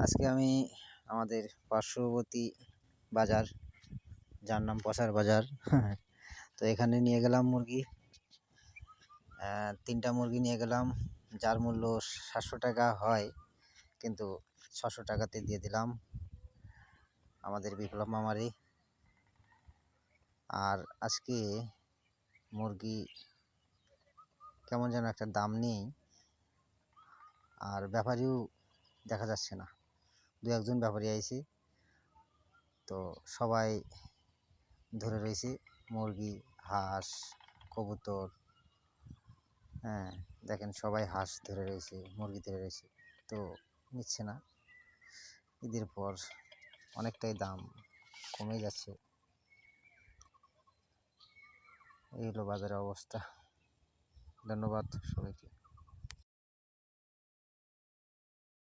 আজকে আমি আমাদের পার্শ্ববর্তী বাজার, যার নাম পশার বাজার, তো এখানে নিয়ে গেলাম মুরগি। তিনটা মুরগি নিয়ে গেলাম, যার মূল্য সাতশো টাকা হয়, কিন্তু ছশো টাকাতে দিয়ে দিলাম আমাদের বিপ্লব মামারি আর আজকে মুরগি কেমন যেন একটা দাম নেই, আর ব্যাপারীও দেখা যাচ্ছে না। দু একজন ব্যাপারী আইছে তো সবাই ধরে রয়েছি মুরগি, হাঁস, কবুতর হ্যাঁ দেখেন সবাই হাঁস ধরে রয়েছে মুরগি ধরে রয়েছে তো নিচ্ছে না। ঈদের পর অনেকটাই দাম কমে যাচ্ছে। এই হলো বাজারের অবস্থা। ধন্যবাদ সবাইকে।